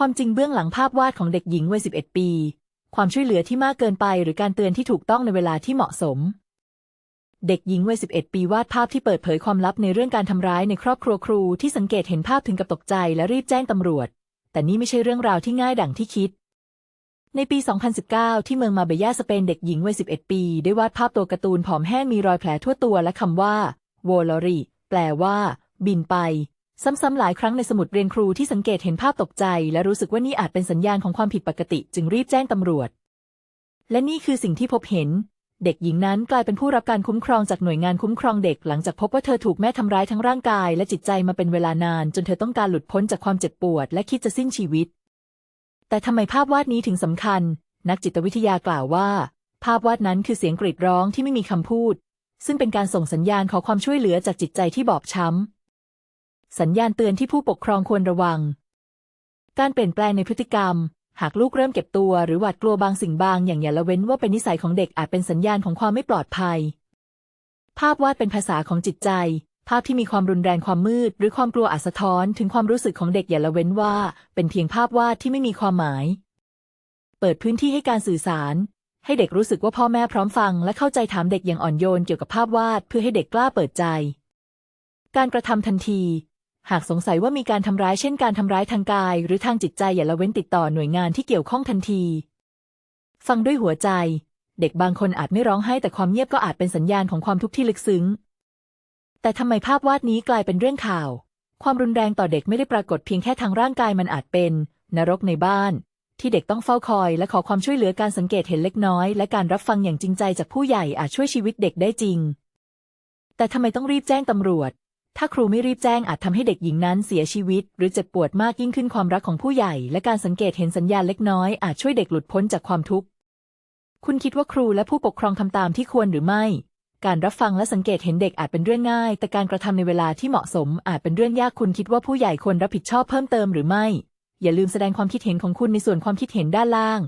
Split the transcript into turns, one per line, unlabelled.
ความจริงเบื้องหลังภาพวาดของเด็กหญิงวัย 11 ปี ความช่วยเหลือที่มากเกินไปหรือการเตือนที่ถูกต้องในเวลาที่เหมาะสม เด็กหญิงวัย 11 ปีวาดภาพที่เปิดเผยความลับในเรื่องการทำร้ายในครอบครัวครูที่สังเกตเห็นภาพถึงกับตกใจและรีบแจ้งตำรวจ แต่นี่ไม่ใช่เรื่องราวที่ง่ายดังที่คิด ในปี 2019 ที่เมืองมาเบยาสเปนเด็กหญิงวัย 11 ปี ได้วาดภาพตัวการ์ตูนผอมแห้งมีรอยแผลทั่วตัวและคำว่า w o l o r y แปลว่า บินไป ซ้ำๆหลายครั้งในสมุดเรียนครูที่สังเกตเห็นภาพตกใจ และรู้สึกว่านี่อาจเป็นสัญญาณของความผิดปกติ จึงรีบแจ้งตำรวจ และนี่คือสิ่งที่พบเห็น เด็กหญิงนั้นกลายเป็นผู้รับการคุ้มครองจากหน่วยงานคุ้มครองเด็กหลังจากพบว่าเธอถูกแม่ทำร้ายทั้งร่างกาย และจิตใจมาเป็นเวลานาน จนเธอต้องการหลุดพ้นจากความเจ็บปวด และคิดจะสิ้นชีวิต แต่ทำไมภาพวาดนี้ถึงสำคัญ นักจิตวิทยากล่าวว่า ภาพวาดนั้นคือเสียงกรีดร้องที่ไม่มีคำพูด ซึ่งเป็นการส่งสัญญาณขอความช่วยเหลือจากจิตใจที่บอบช้ำ สัญญาณเตือนที่ผู้ปกครองควรระวัง การเปลี่ยนแปลงในพฤติกรรม หากลูกเริ่มเก็บตัวหรือหวาดกลัวบางสิ่งบาง อย่างอย่าละเว้นว่าเป็นนิสัยของเด็กอาจเป็นสัญญาณของความไม่ปลอดภัย ภาพวาดเป็นภาษาของจิตใจ ภาพที่มีความรุนแรงความมืด หรือความกลัวอาจสะท้อนถึงความรู้สึกของเด็กอย่าละเว้นว่า เป็นเพียงภาพวาดที่ไม่มีความหมาย เปิดพื้นที่ให้การสื่อสารให้เด็กรู้สึกว่าพ่อแม่พร้อมฟัง และเข้าใจถามเด็กอย่างอ่อนโยนเกี่ยวกับภาพวาดเพื่อให้เด็กกล้าเปิดใจ การกระทำทันที หากสงสัยว่ามีการทำร้ายเช่นการทำร้ายทางกาย หรือทางจิตใจอย่าละเว้นติดต่อหน่วยงานที่เกี่ยวข้องทันที ฟังด้วยหัวใจ เด็กบางคนอาจไม่ร้องไห้แต่ความเงียบก็อาจเป็นสัญญาณของความทุกข์ที่ลึกซึ้ง แต่ทำไมภาพวาดนี้กลายเป็นเรื่องข่าว ความรุนแรงต่อเด็กไม่ได้ปรากฏเพียงแค่ทางร่างกายมันอาจเป็น นรกในบ้าน ที่เด็กต้องเฝ้าคอย และขอความช่วยเหลือการสังเกตเห็นเล็กน้อย และการรับฟังอย่างจริงใจจากผู้ใหญ่อาจช่วยชีวิตเด็กได้จริง แต่ทำไมต้องรีบแจ้งตำรวจ ถ้าครูไม่รีบแจ้งอาจทำให้เด็กหญิงนั้นเสียชีวิต หรือเจ็บปวดมากยิ่งขึ้นความรักของผู้ใหญ่ และการสังเกตเห็นสัญญาณเล็กน้อยอาจช่วยเด็กหลุดพ้นจากความทุกข์ คุณคิดว่าครูและผู้ปกครองทำตามที่ควรหรือไม่ การรับฟังและสังเกตเห็นเด็กอาจเป็นเรื่องง่าย แต่การกระทำในเวลาที่เหมาะสมอาจเป็นเรื่องยากคุณคิดว่าผู้ใหญ่ควรรับผิดชอบเพิ่มเติมหรือไม่ อย่าลืมแสดงความคิดเห็นของคุณในส่วนความคิดเห็นด้านล่าง